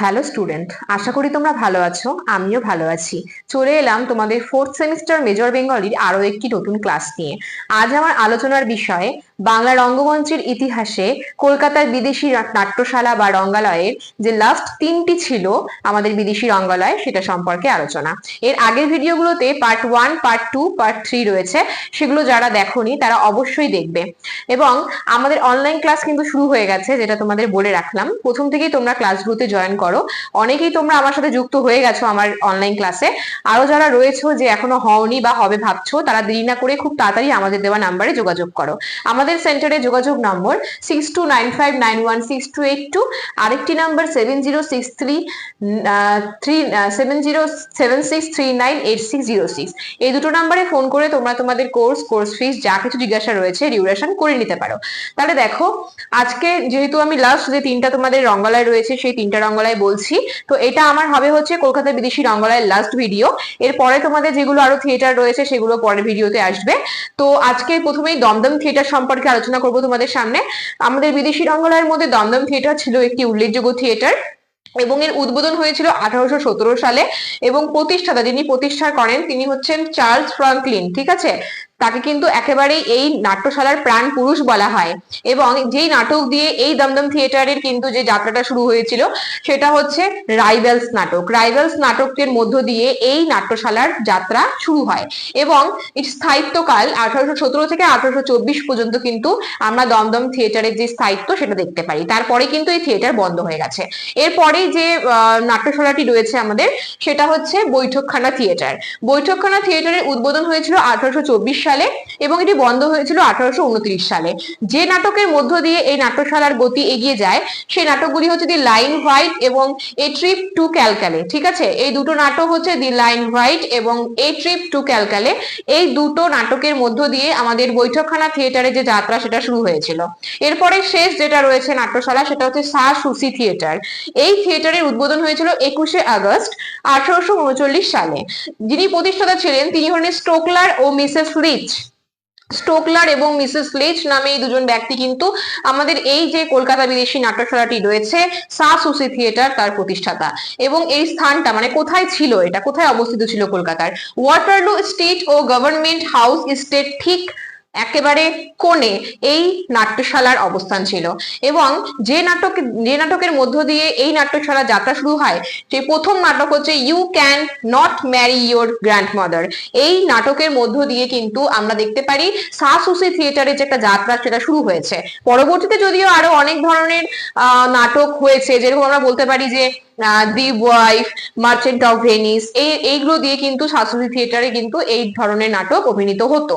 Hello student আশা করি তোমরা ভালো আছো, আমিও ভালো আছি। চলে এলাম তোমাদের ফোর্থ সেমিস্টার মেজর বেঙ্গলির আরও একটি নতুন ক্লাস নিয়ে। আজ আমার আলোচনার বিষয়ে, বাংলা রঙ্গমঞ্চের ইতিহাসে কলকাতার বিদেশি নাট্যশালা বা রঙ্গালয়ের যে লাস্ট তিনটি ছিল আমাদের বিদেশি রঙ্গালয়, সেটা সম্পর্কে আলোচনা। এর আগের ভিডিওগুলোতে part one part two part three রয়েছে, সেগুলো যারা দেখোনি তারা অবশ্যই দেখবে। এবং আমাদের অনলাইন ক্লাস কিন্তু শুরু হয়ে গেছে, যেটা তোমাদের বলে রাখলাম। প্রথম থেকেই তোমরা ক্লাসগুলোতে জয়েন করো। অনেকেই তোমরা আমার সাথে যুক্ত হয়ে গেছো আমার অনলাইন ক্লাসে আরও যারা রয়েছে যে এখনও হওনি বা হবে ভাবছ, তারা দেরি না করে খুব তাড়াতাড়ি আমাদের দেওয়া নাম্বারে যোগাযোগ করো। আমাদের সেন্টারে যোগাযোগ নম্বর six two nine five nine one six two eight two আরেকটি number seven zero six three three seven zero seven six three nine eight six zero six এই দুটো নাম্বারে ফোন করে তোমরা তোমাদের কোর্স কোর্স ফিস যা কিছু জিজ্ঞাসা রয়েছে ডিউরেশন করে নিতে পারো। তাহলে দেখো, আজকে যেহেতু আমি লাস্ট যে তিনটা তোমাদের রঙ্গলায় রয়েছে, সেই তিনটা রঙ্গলায় বলছি। তো এটা আমার হবে হচ্ছে কলকাতা বিদেশি রঙ্গলায় লাস্ট ভিডিও এরপরে তোমাদের যেগুলো আরও থিয়েটার রয়েছে, সেগুলো পরের ভিডিওতে আসবে। তো আজকে প্রথমেই দমদম থিয়েটার সম্পর্কে আলোচনা করব তোমাদের সামনে। আমাদের বিদেশি রঙ্গলয়ের মধ্যে দমদম থিয়েটার ছিল একটি উল্লেখযোগ্য থিয়েটার এবং এর উদ্বোধন হয়েছিল আঠারোশো সতেরো সালে এবং প্রতিষ্ঠাতা যিনি প্রতিষ্ঠা করেন তিনি হচ্ছেন চার্লস ফ্রাঙ্কলিন, ঠিক আছে? তাকে কিন্তু একেবারেই এই নাট্যশালার প্রাণ পুরুষ বলা হয়। এবং যেই নাটক দিয়ে এই দমদম থিয়েটারের কিন্তু যে যাত্রাটা শুরু হয়েছিল, সেটা হচ্ছে রাইভেলস নাটক। রাইভেলস নাটকের মধ্য দিয়ে এই নাট্যশালার যাত্রা শুরু হয়। এবং স্থায়িত্বকাল আঠারোশো সতেরো থেকে আঠারোশো চব্বিশ পর্যন্ত কিন্তু আমরা দমদম থিয়েটারের যে স্থায়িত্ব, সেটা দেখতে পারি। তারপরে কিন্তু এই থিয়েটার বন্ধ হয়ে গেছে। এরপরে যে নাট্যশালাটি রয়েছে আমাদের, সেটা হচ্ছে বৈঠকখানা থিয়েটার। বৈঠকখানা থিয়েটারের উদ্বোধন হয়েছিল আঠারোশো চব্বিশ সালে এবং এটি বন্ধ হয়েছিল আঠারোশো উনত্রিশ সালে। যে নাটকের মধ্য দিয়ে এই নাট্যশালার গতি এগিয়ে যায় সেই নাটকগুলি হচ্ছে দি লাইন হোয়াইট এবং এ ট্রিপ টু ক্যালকালে, ঠিক আছে? এই দুটো নাটক হচ্ছে দি লাইন হোয়াইট এবং এ ট্রিপ টু ক্যালকালে। এই দুটো নাটকের মধ্য দিয়ে আমাদের বৈঠকখানা থিয়েটারে যে যাত্রা, সেটা শুরু হয়েছিল। এরপরে শেষ যেটা রয়েছে নাট্যশালা, সেটা হচ্ছে সা সুসি থিয়েটার। এই থিয়েটারের উদ্বোধন হয়েছিল একুশে আগস্ট আঠারোশো উনচল্লিশ সালে। যিনি প্রতিষ্ঠাতা ছিলেন, তিনি হলেন স্টোকলার ও মিসেস লিচ স্টোকলার এবং মিসেস লেজ নামে এই দুজন ব্যক্তি কিন্তু আমাদের এই যে কলকাতা বিদেশি নাট্যশালাটি রয়েছে, সা সুসি থিয়েটার তার প্রতিষ্ঠাতা। এবং এই স্থানটা মানে কোথায় ছিল এটা? কোথায় অবস্থিত ছিল কলকাতার? ওয়াটারলু স্টেট ও গভর্নমেন্ট হাউস স্টেট ঠিক একেবারে কোণে এই নাট্যশালার অবস্থান ছিল। এবং যে নাটক, যে নাটকের মধ্য দিয়ে এই নাট্যশালা যাত্রা শুরু হয়, সেই প্রথম নাটক হচ্ছে you can not marry your grandmother এই নাটকের মধ্য দিয়ে কিন্তু আমরা দেখতে পারি সাসুসি থিয়েটারের যে একটা যাত্রা সেটা শুরু হয়েছে। পরবর্তীতে যদিও আরও অনেক ধরনের নাটক হয়েছে, যেরকম আমরা বলতে পারি যে the wife, merchant of Venice, এই, এইগুলো দিয়ে কিন্তু সাসুসি থিয়েটারে কিন্তু এই ধরনের নাটক অভিনীত হতো।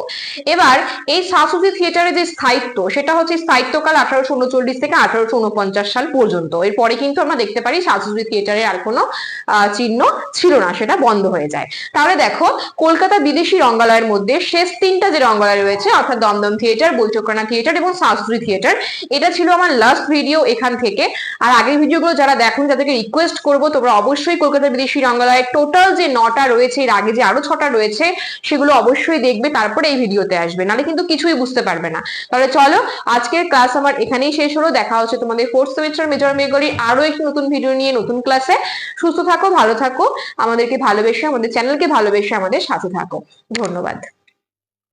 এবার এই সাসুসি থিয়েটারের যে স্থায়িত্ব, সেটা হচ্ছে স্থায়িত্বকাল আঠারোশো উনচল্লিশ থেকে আঠারোশো উনপঞ্চাশ সাল পর্যন্ত। এরপরে কিন্তু আমরা দেখতে পারি সাসুসি থিয়েটারের আর কোনো চিহ্ন ছিল না, সেটা বন্ধ হয়ে যায়। তাহলে দেখো, কলকাতা বিদেশি রঙ্গালয়ের মধ্যে শেষ তিনটা যে রঙ্গালয় রয়েছে, অর্থাৎ দমদম থিয়েটার, বৈঠকখানা থিয়েটার এবং সাসুসি থিয়েটার, এটা ছিল আমার লাস্ট ভিডিও এখান থেকে। আর আগের ভিডিওগুলো যারা দেখুন, তাদেরকে রিকোয়েস্ট করব, তোমরা অবশ্যই কলকাতা বিদেশি রঙ্গালয়ের টোটাল যে নটা রয়েছে, এর আগে যে আরও ছটা রয়েছে, সেগুলো অবশ্যই দেখবে, তারপরে এই ভিডিওতে আসবে। নাহলে কিন্তু কিছুই বুঝতে পারবে না। তাহলে চলো, আজকের ক্লাস আমার এখানেই শেষ হলো। দেখা হচ্ছে তোমাদের ফোর্থ সেমিস্টার মেজর মেগরির আরও একটি নতুন ভিডিও নিয়ে নতুন ক্লাসে সুস্থ থাকো, ভালো থাকো। আমাদেরকে ভালোবেসে, আমাদের চ্যানেলকে ভালোবেসে আমাদের সাথে থাকো। ধন্যবাদ।